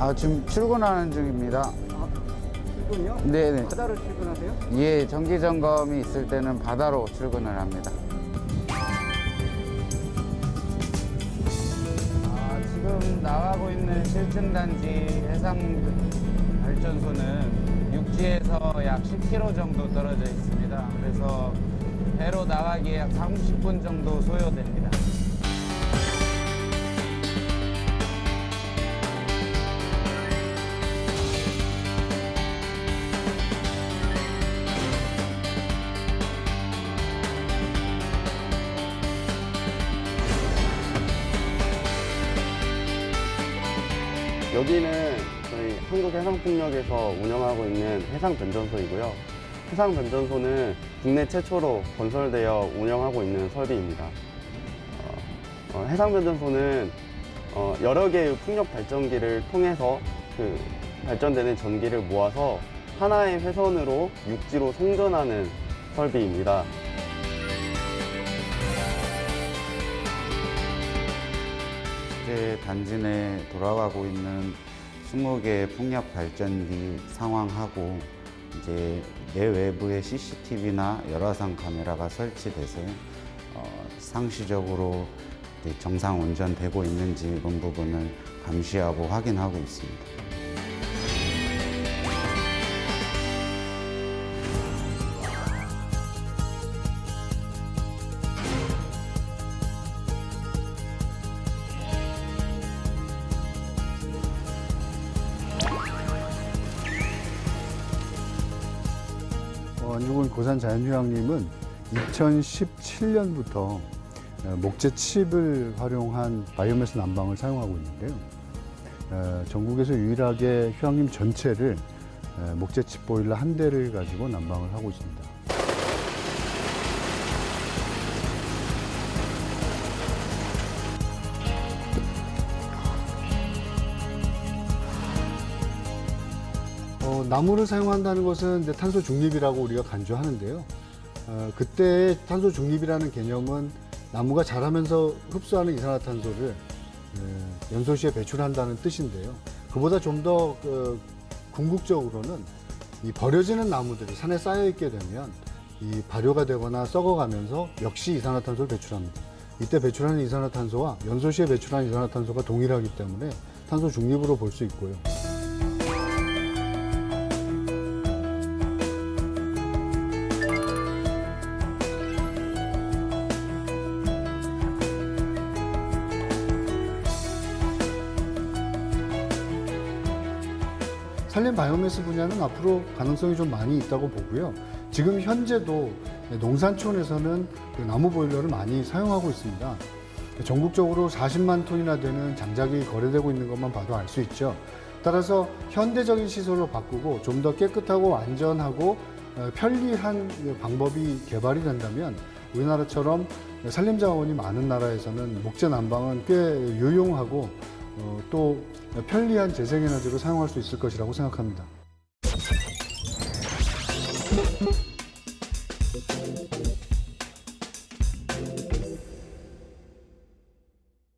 아, 지금 출근하는 중입니다. 출근이요? 네네. 바다로 출근하세요? 예, 정기 점검이 있을 때는 바다로 출근을 합니다. 아, 지금 나가고 있는 실증단지 해상 발전소는 육지에서 약 10km 정도 떨어져 있습니다. 그래서 배로 나가기에 약 30분 정도 소요됩니다. 여기는 저희 한국해상폭력에서 운영하고 있는 해상변전소이고요. 해상변전소는 국내 최초로 건설되어 운영하고 있는 설비입니다. 어, 어, 해상변전소는 어, 여러 개의 풍력 발전기를 통해서 그 발전되는 전기를 모아서 하나의 회선으로 육지로 송전하는 설비입니다. 현재 단지 내 돌아가고 있는 20개의 풍력 발전기 상황하고 이제 내 외부에 CCTV나 열화상 카메라가 설치돼서 어, 상시적으로 정상 운전되고 있는지 이런 부분을 감시하고 확인하고 있습니다. 어, 안중근 고산 자연휴양림은 2017년부터 어, 목재 칩을 활용한 바이오매스 난방을 사용하고 있는데요. 어, 전국에서 유일하게 휴양림 전체를 어, 목재 칩 보일러 한 대를 가지고 난방을 하고 있습니다. 나무를 사용한다는 것은 이제 탄소 중립이라고 우리가 간주하는데요. 어, 그때 탄소 중립이라는 개념은 나무가 자라면서 흡수하는 이산화탄소를 에, 연소시에 배출한다는 뜻인데요. 그보다 좀더 그, 궁극적으로는 이 버려지는 나무들이 산에 쌓여 있게 되면 이 발효가 되거나 썩어가면서 역시 이산화탄소를 배출합니다. 이때 배출하는 이산화탄소와 연소시에 배출하는 이산화탄소가 동일하기 때문에 탄소 중립으로 볼 수 있고요. 산림 바이오매스 분야는 앞으로 가능성이 좀 많이 있다고 보고요. 지금 현재도 농산촌에서는 그 나무 보일러를 많이 사용하고 있습니다. 전국적으로 40만 톤이나 되는 장작이 거래되고 있는 것만 봐도 알 수 있죠. 따라서 현대적인 시설로 바꾸고 좀 더 깨끗하고 안전하고 어, 편리한 방법이 개발이 된다면 우리나라처럼 산림 자원이 많은 나라에서는 목재 난방은 꽤 유용하고 어, 또 편리한 재생에너지로 사용할 수 있을 것이라고 생각합니다.